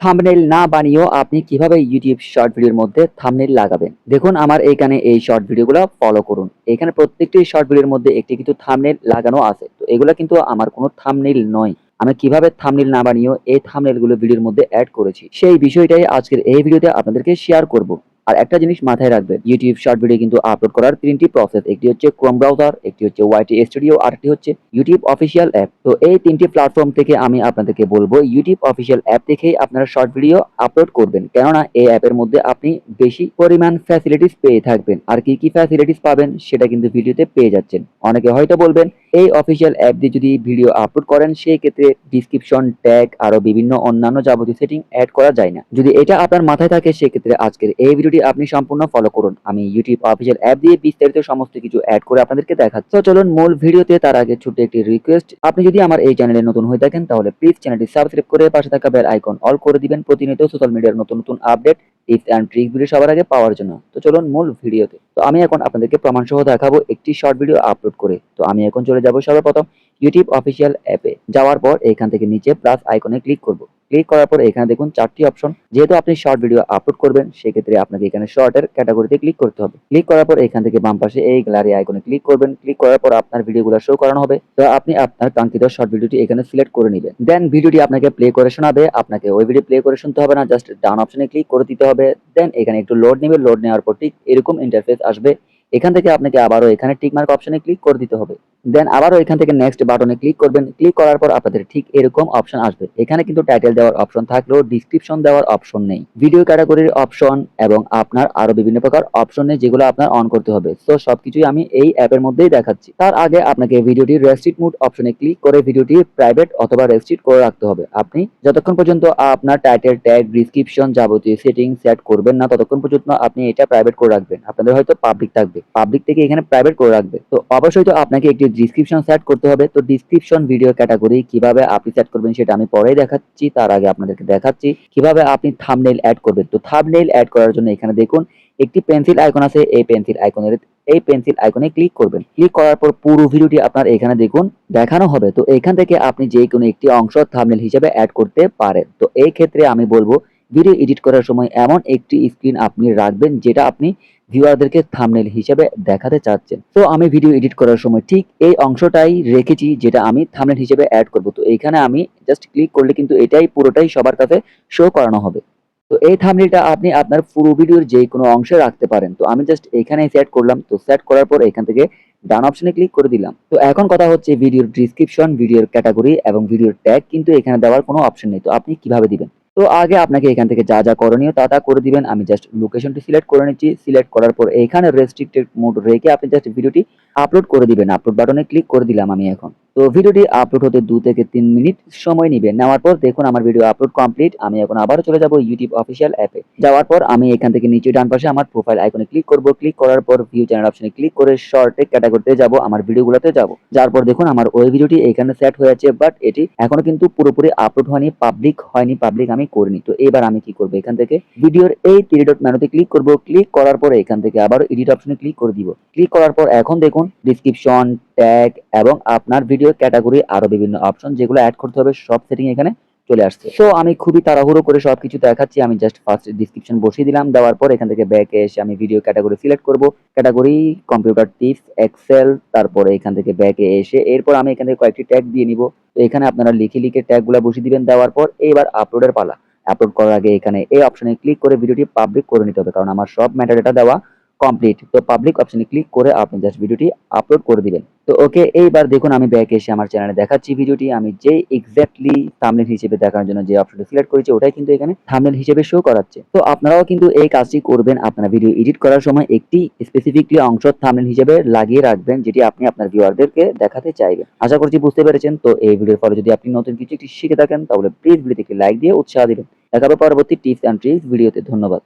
Thumbnail না বানিয়েও আপনি কীভাবে ইউটিউব শর্ট ভিডিওর মধ্যে থামনেল লাগাবেন? দেখুন, আমার এইখানে এই শর্ট ভিডিওগুলো ফলো করুন। এখানে প্রত্যেকটি শর্ট ভিডিওর মধ্যে একটি কিন্তু থামনেল লাগানো আছে। তো এগুলো কিন্তু আমার কোনো থামনেল নয়। আমি কীভাবে থামনেল না বানিয়েও এই থামনেলগুলো ভিডিওর মধ্যে অ্যাড করেছি? সেই বিষয়টাই আজকের এই ভিডিওতে আপনাদেরকে শেয়ার করব। আর একটা জিনিস মাথায় রাখবেন ইউটিউব শর্ট ভিডিও কিন্তু আপলোড করার তিনটি প্রসেস একটি হচ্ছে ক্রোম ব্রাউজার একটি হচ্ছে ওয়াইটি স্টুডিও আর একটি হচ্ছে ইউটিউব অফিসিয়াল অ্যাপ তো এই তিনটি প্ল্যাটফর্ম থেকে আমি আপনাদেরকে বলব ইউটিউব অফিসিয়াল অ্যাপ থেকেই আপনারা শর্ট ভিডিও আপলোড করবেন। কেননা এই অ্যাপের মধ্যে আপনি বেশি পরিমাণ ফ্যাসিলিটিস পেয়ে থাকবেন। আর কি কি ফ্যাসিলিটিস পাবেন সেটা কিন্তু ভিডিওতে পেয়ে যাচ্ছেন। অনেকে হয়তো বলবেন, এই অফিসিয়াল অ্যাপ দিয়ে যদি ভিডিও আপলোড করেন সেই ক্ষেত্রে ডিসক্রিপশন ট্যাগ আরও বিভিন্ন অন্যান্য যাবতীয় সেটিং অ্যাড করা যায় না। যদি এটা আপনার মাথায় থাকে, সেক্ষেত্রে আজকের এই ভিডিওটি আপনি সম্পূর্ণ ফলো করুন। আমি ইউটিউব অফিসিয়াল অ্যাপ দিয়ে বিস্তারিত সমস্ত কিছু অ্যাড করে আপনাদেরকে দেখাচ্ছি। তো চলুন মূল ভিডিওতে তার আগে ছোট্ট একটি রিকোয়েস্ট আপনি যদি আমার এই চ্যানেলে নতুন হয়ে থাকেন, তাহলে প্লিজ চ্যানেলটি সাবস্ক্রাইব করে পাশে থাকা বেল আইকন অল করে দিবেন। প্রতিনিয়ত সোশ্যাল মিডিয়ার নতুন নতুন update tips and trick video সবার আগে পাওয়ার জন্য। তো চলুন মূল ভিডিওতে। তো আমি এখন আপনাদেরকে প্রমাণ সহ দেখাবো একটি শর্ট ভিডিও আপলোড করে। তো আমি এখন চলে যাব সর্বপ্রথম ইউটিউব অফিসিয়াল অ্যাপে যাওয়ার পর এখান থেকে নিচে প্লাস আইকনে ক্লিক করব। ক্লিক করার পর এখানে দেখুন চারটি অপশন। যেহেতু আপনি শর্ট ভিডিও আপলোড করবেন, সেক্ষেত্রে আপনাকে এখানে শর্টের ক্যাটাগরিতে ক্লিক করতে হবে। ক্লিক করার পর এখান থেকে বাম পাশে এই গ্যালারি আইকনে ক্লিক করবেন। ক্লিক করার পর আপনার ভিডিওগুলো শো করানো হবে। তো আপনি আপনার কাঙ্ক্ষিত শর্ট ভিডিওটি এখানে সিলেক্ট করে নেবেন। দেন ভিডিওটি আপনাকে প্লে করে শোনাবে। আপনাকে ওই ভিডিও প্লে করে শুনতে হবে না জাস্ট ডাউন অপশনে ক্লিক করে দিতে হবে। দেন এখানে একটু লোড নেবে। লোড নেওয়ার পর ঠিক এরকম ইন্টারফেস আসবে। এখান থেকে আপনাকে আবারও এখানে টিকমার্ক অপশনে ক্লিক করে দিতে হবে। দেন আবারও এখান থেকে নেক্সট বাটনে ক্লিক করবেন। ক্লিক করার পর আপনাদের ঠিক এরকম অপশন আসবে। এখানে কিন্তু টাইটেল দেওয়ার অপশন থাকলেও ডিসক্রিপশন দেওয়ার অপশন নেই। ভিডিও ক্যাটাগরির অপশন এবং আপনার আরও বিভিন্ন প্রকার অপশন নেই যেগুলো আপনার অন করতে হবে। তো সবকিছুই আমি এই অ্যাপের মধ্যেই দেখাচ্ছি। তার আগে আপনাকে ভিডিওটি রেস্ট্রিক্ট মুড অপশনে ক্লিক করে ভিডিওটি প্রাইভেট অথবা রেস্ট্রিক্ট করে রাখতে হবে। আপনি যতক্ষণ পর্যন্ত আপনার টাইটেল ট্যাগ ডিসক্রিপশন যাবতীয় সেটিং সেট করবেন না, ততক্ষণ পর্যন্ত আপনি এটা প্রাইভেট করে রাখবেন। আপনাদের হয়তো পাবলিক থাকবে। পাবলিক থেকে এখানে প্রাইভেট করে রাখবে। তো অবশ্যই তো আপনাকে একটি ডিসক্রিপশন সেট করতে হবে। তো ডিসক্রিপশন ভিডিও ক্যাটাগরি কীভাবে আপনি সেট করবেন সেটা আমি পরেই দেখাচ্ছি, তার আগে আপনাদেরকে দেখাচ্ছি কীভাবে আপনি থাম্বনেল অ্যাড করবেন। তো থাম্বনেল অ্যাড করার জন্য এখানে দেখুন, একটি পেন্সিল আইকন আছে, এই পেন্সিল আইকনের এই পেন্সিল আইকনে ক্লিক করবেন। ক্লিক করার পর পুরো ভিডিওটি আপনার এখানে দেখুন, দেখানো হবে। তো এখান থেকে আপনি যে কোনো একটি অংশ থাম্বনেল হিসেবে অ্যাড করতে পারেন। তো এই ক্ষেত্রে আমি বলব ভিডিও এডিট করার সময় এমন একটি স্ক্রিন আপনি রাখবেন, যেটা আপনি ভিউয়ারদেরকে থামনেল হিসেবে দেখাতে চাচ্ছেন। তো আমি ভিডিও এডিট করার সময় ঠিক এই অংশটাই রেখেছি যেটা আমি থামনেল হিসেবে অ্যাড করব। তো এইখানে আমি জাস্ট ক্লিক করলে কিন্তু এটাই পুরোটাই সবার কাছে শো করানো হবে। তো এই থাম্বনেলটা আপনি আপনার পুরো ভিডিওর যে কোনো অংশে রাখতে পারেন। তো আমি জাস্ট এখানে সেট করলাম। তো সেট করার পর এখান থেকে ডান অপশনে ক্লিক করে দিলাম। তো এখন কথা হচ্ছে ভিডিওর ডিসক্রিপশন ভিডিওর ক্যাটাগরি এবং ভিডিওর ট্যাগ কিন্তু এখানে দেওয়ার কোনো অপশন নেই। তো আপনি কীভাবে দিবেন? তো আগে আপনাকে এখান থেকে যা যা করণীয় তা তা করে দিবেন। আমি জাস্ট লোকেশনটি সিলেক্ট করে নিচ্ছি। সিলেক্ট করার পর এখানে রেস্ট্রিক্টেড মোড রেখে আপনি জাস্ট ভিডিওটি আপলোড করে দিবেন। আপলোড বাটনে ক্লিক করে দিলাম আমি এখন। তো ভিডিওটি আপলোড হতে দু থেকে তিন মিনিট সময় নেবেন নেওয়ার পর দেখুন আমার ভিডিও আপলোড কমপ্লিট আমি এখন আবারও চলে যাব ইউটিউব অফিসিয়াল অ্যাপে যাওয়ার পর আমি এখান থেকে নিচে ডান পাশে আমার প্রোফাইল আইকনে ক্লিক করব। ক্লিক করার পর ভিউ চ্যানেল অপশনে ক্লিক করে শর্টে ক্যাটাগরিতে যাব, আমার ভিডিওগুলোতে যাব। যার পর দেখুন আমার ওই ভিডিওটি এখানে সেট হয়ে আছে বাট এটি এখনও কিন্তু পুরোপুরি আপলোড হয়নি পাবলিক হয়নি পাবলিক আমি করিনি। তো এবার আমি কি করব? এখান থেকে ভিডিওর এই থ্রি ডট মেনুতে ক্লিক করব। ক্লিক করার পর এখান থেকে আবার এডিট অপশনে ক্লিক করে দিব। ক্লিক করার পর এখন দেখুন ডিসক্রিপশন ট্যাগ এবং আপনার ভিডিও ক্যাটাগরি আরও বিভিন্ন অপশন যেগুলো অ্যাড করতে হবে, সব সেটিং এখানে চলে আসছে। তো আমি খুবই তাড়াহুড়ো করে সবকিছু দেখাচ্ছি। আমি জাস্ট ফার্স্ট ডিসক্রিপশন বসিয়ে দিলাম। দেওয়ার পর এখান থেকে ব্যাকে এসে আমি ভিডিও ক্যাটাগরি সিলেক্ট করব। ক্যাটাগরি কম্পিউটার টিপস এক্সেল তারপরে এখান থেকে ব্যাকে এসে এরপর আমি এখান থেকে কয়েকটি ট্যাগ দিয়ে নিব। তো এখানে আপনারা লিখে লিখে ট্যাগগুলো বসিয়ে দিবেন। দেওয়ার পর এবার আপলোডের পালা। আপলোড করার আগে এখানে এই অপশনে ক্লিক করে ভিডিওটি পাবলিক করে নিতে হবে। কারণ আমার সব ম্যাটার ডেটা দেওয়া কমপ্লিট তো পাবলিক অপশনে ক্লিক করে আপনি জাস্ট ভিডিওটি আপলোড করে দিবেন। তো ওকে এইবার দেখুন আমি ব্যাক এসে আমার চ্যানেলে দেখাচ্ছি ভিডিওটি আমি যে এক্স্যাক্টলি থাম্বনেল হিসেবে দেখানোর জন্য যে অপশনটি সিলেক্ট করেছি, ওটাই কিন্তু এখানে থাম্বনেল হিসেবে শো করাচ্ছে। তো আপনারাও কিন্তু এই কাজটি করবেন আপনারা ভিডিও এডিট করার সময়। একটি স্পেসিফিকলি অংশ থাম্বনেল হিসেবে লাগিয়ে রাখবেন, যেটি আপনি আপনার ভিউয়ারদেরকে দেখাতে চাইবেন। আশা করছি বুঝতে পেরেছেন। তো এই ভিডিওর ফলে যদি আপনি নতুন কিছু একটি শিখে থাকেন, তাহলে প্লিজ ভিডিওতে একটি লাইক দিয়ে উৎসাহ দিবেন। দেখাবে পরবর্তী টিপস অ্যান্ড ট্রিক্স ভিডিওতে ধন্যবাদ।